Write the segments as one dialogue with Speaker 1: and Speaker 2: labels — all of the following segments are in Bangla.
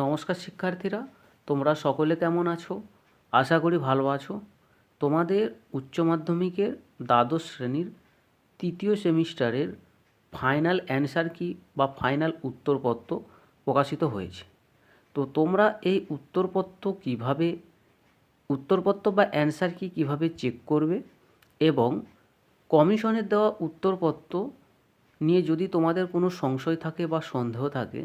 Speaker 1: নমস্কার শিক্ষার্থীরা, তোমরা সকলে কেমন আছো? আশা করি ভালো আছো। তোমাদের উচ্চ মাধ্যমিকের দ্বাদশ শ্রেণির তৃতীয় সেমিস্টারের ফাইনাল অ্যান্সার কি বা ফাইনাল উত্তরপত্র প্রকাশিত হয়েছে? তো তোমরা এই উত্তরপত্র কীভাবে, উত্তরপত্র বা অ্যান্সার কি কীভাবে চেক করবে এবং কমিশনের দেওয়া উত্তরপত্র নিয়ে যদি তোমাদের কোনো সংশয় থাকে বা সন্দেহ থাকে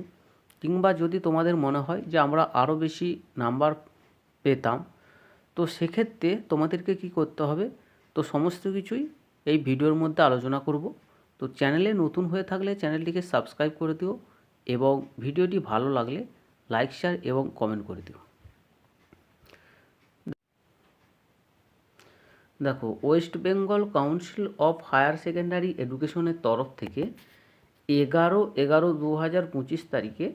Speaker 1: কিংবা যদি তোমাদের মনে হয় যে আমরা আরও বেশি নাম্বার পেতাম, তো সেক্ষেত্রে তোমাদেরকে কি করতে হবে? তো সমস্ত কিছুই এই ভিডিওর মধ্যে আলোচনা করব। তো চ্যানেলে নতুন হয়ে থাকলে চ্যানেলটিকে সাবস্ক্রাইব করে দিও এবং ভিডিওটি ভালো লাগলে লাইক, শেয়ার এবং কমেন্ট করে দিও। দেখো, West Bengal council of higher secondary এডুকেশনের তরফ থেকে এগারো এগারো দু হাজার পঁচিশ তারিখে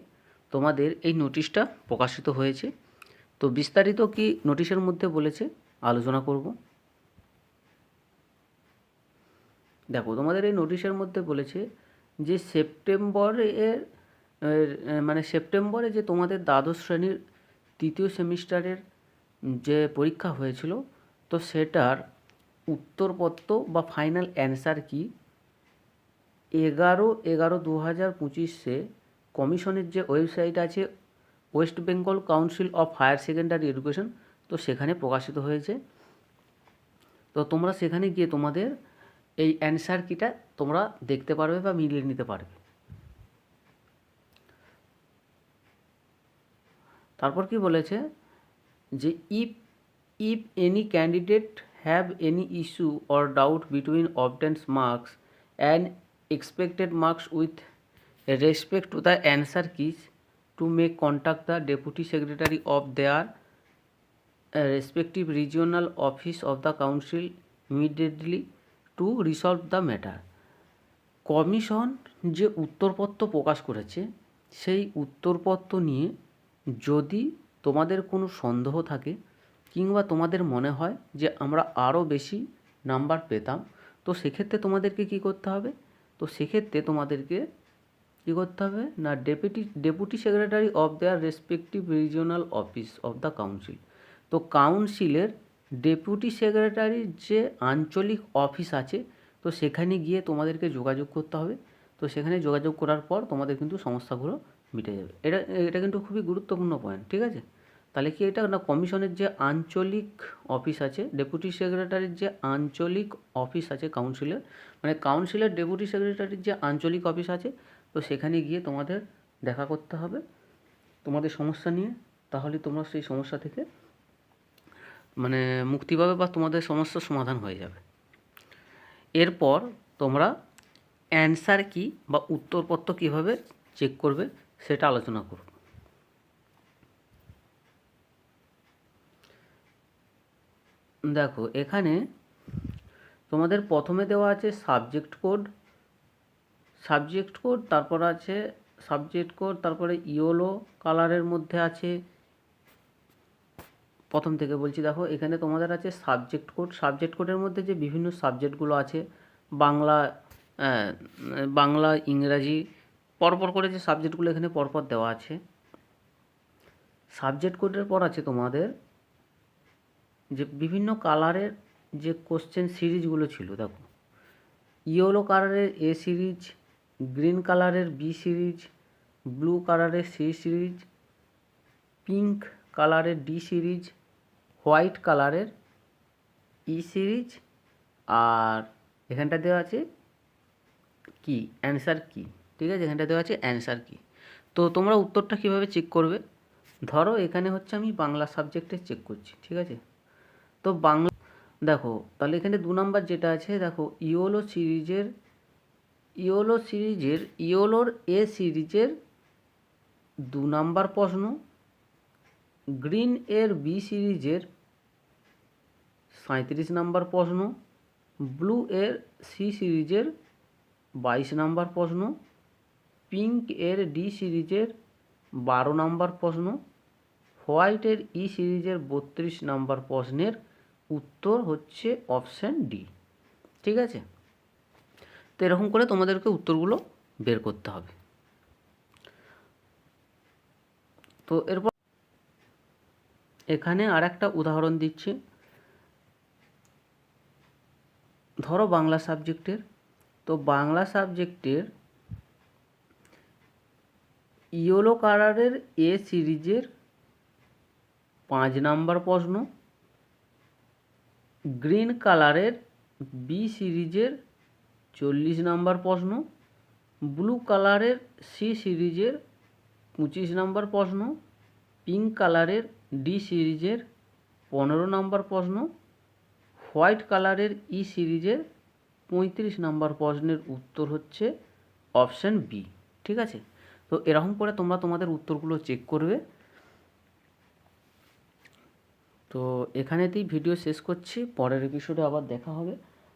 Speaker 1: তোমাদের এই নোটিশটা প্রকাশিত হয়েছে। তো বিস্তারিত কি নোটিশের মধ্যে বলেছে, আলোচনা করব। দেখো, তোমাদের এই নোটিশের মধ্যে বলেছে যে সেপ্টেম্বরের মানে সেপ্টেম্বরে যে তোমাদের দ্বাদশ শ্রেণির তৃতীয় সেমিস্টারের যে পরীক্ষা হয়েছিল, তো সেটার উত্তরপত্র বা ফাইনাল অ্যান্সার কি? এগারো এগারো দু হাজার পঁচিশে কমিশনের যে ওয়েবসাইট আছে, West Bengal council of higher secondary education, তো সেখানে প্রকাশিত হয়েছে। তো তোমরা সেখানে গিয়ে তোমাদের এই অ্যান্সার কিটা তোমরা দেখতে পারবে বা মিলিয়ে নিতে পারবে। তারপর কি বলেছে যে, if if any candidate have any issue or doubt between obtained marks and expected marks with to the answer keys to make contact the deputy secretary of their uh, respective regional office of the council immediately to resolve the matter commission যে উত্তরপত্র প্রকাশ করেছে সেই উত্তরপত্র নিয়ে যদি তোমাদের কোনো সন্দেহ থাকে কিংবা তোমাদের মনে হয় যে আমরা আরও বেশি নাম্বার পেতাম তো সেক্ষেত্রে তোমাদেরকে কী করতে হবে তো সেক্ষেত্রে তোমাদেরকে কী করতে হবে। না deputy deputy secretary of their respective regional office of the council তো কাউন্সিলের ডেপুটি সেক্রেটারির যে আঞ্চলিক অফিস আছে, তো সেখানে গিয়ে তোমাদেরকে যোগাযোগ করতে হবে। তো সেখানে যোগাযোগ করার পর তোমাদের কিন্তু সমস্যাগুলো মিটে যাবে। এটা এটা কিন্তু খুবই গুরুত্বপূর্ণ পয়েন্ট ঠিক আছে? তাহলে কি এটা না কমিশনের যে আঞ্চলিক অফিস আছে ডেপুটি সেক্রেটারির যে আঞ্চলিক অফিস আছে কাউন্সিলের মানে কাউন্সিলের ডেপুটি সেক্রেটারির যে আঞ্চলিক অফিস আছে তো সেখানে গিয়ে তোমাদের দেখা করতে হবে। তোমাদের সমস্যা নিয়ে, তাহলে তোমরা সেই সমস্যা থেকে মানে মুক্তি পাবে বা তোমাদের সমস্যার সমাধান হয়ে যাবে। এরপর তোমরা অ্যান্সার কি বা উত্তরপত্র কীভাবে চেক করবে সেটা আলোচনা করব দেখো, এখানে তোমাদের প্রথমে দেওয়া আছে সাবজেক্ট কোড সাবজেক্ট কোড, তারপর আছে সাবজেক্ট কোড, তারপরে ইয়োলো কালারের মধ্যে আছে। প্রথম থেকে বলছি, দেখো, এখানে তোমাদের আছে সাবজেক্ট কোড। সাবজেক্ট কোডের মধ্যে যে বিভিন্ন সাবজেক্টগুলো আছে, বাংলা বাংলা, ইংরাজি, পরপর করে যে সাবজেক্টগুলো এখানে পরপর দেওয়া আছে। সাবজেক্ট কোডের পর আছে তোমাদের যে বিভিন্ন কালারের যে কোশ্চেন সিরিজগুলো ছিল, দেখো। ইয়েলো কালারের এ সিরিজ গ্রিন কালারের বি সিরিজ ব্লু কালারের সি সিরিজ পিঙ্ক কালারের ডি সিরিজ হোয়াইট কালারের ই সিরিজ আর এখানটা দেওয়া আছে কি অ্যান্সার কি ঠিক আছে? এখানটা দেওয়া আছে অ্যান্সার কি তো তোমরা উত্তরটা কীভাবে চেক করবে? ধরো এখানে হচ্ছে আমি বাংলা সাবজেক্টে চেক করছি, ঠিক আছে? তো বাংলা, দেখো, তাহলে এখানে দু নাম্বার যেটা আছে, দেখো ইওলো সিরিজের ইওলো সিরিজের ইওলোর এ সিরিজের দু নাম্বার প্রশ্ন, গ্রিন এর বি সিরিজের সাঁত্রিশ নাম্বার প্রশ্ন, ব্লু এর সি সিরিজের বাইশ নাম্বার প্রশ্ন, পিঙ্ক এর ডি সিরিজের বারো নাম্বার প্রশ্ন হোয়াইটের ই সিরিজের বত্রিশ নাম্বার প্রশ্নের উত্তর হচ্ছে অপশান ডি। ঠিক আছে? তো এরকম করে তোমাদেরকে উত্তরগুলো বের করতে হবে। তো এরপর এখানে আর একটা উদাহরণ দিচ্ছি। ধরো বাংলা সাবজেক্টের, তো বাংলা সাবজেক্টের ইয়েলো কালারের এ সিরিজের পাঁচ নাম্বার প্রশ্ন, গ্রিন কালারের বি সিরিজের চল্লিশ নাম্বার প্রশ্ন ব্লু কালারের সি সিরিজের পঁচিশ নাম্বার প্রশ্ন পিঙ্ক কালারের ডি সিরিজের পনেরো নাম্বার প্রশ্ন হোয়াইট কালারের ই সিরিজের পঁয়ত্রিশ নাম্বার প্রশ্নের উত্তর হচ্ছে অপশান বি ঠিক আছে? তো এরকম করে তোমরা তোমাদের উত্তরগুলো চেক করবে। তো এখানেতেই ভিডিও শেষ করছি, পরের এপিসোডে আবার দেখা হবে।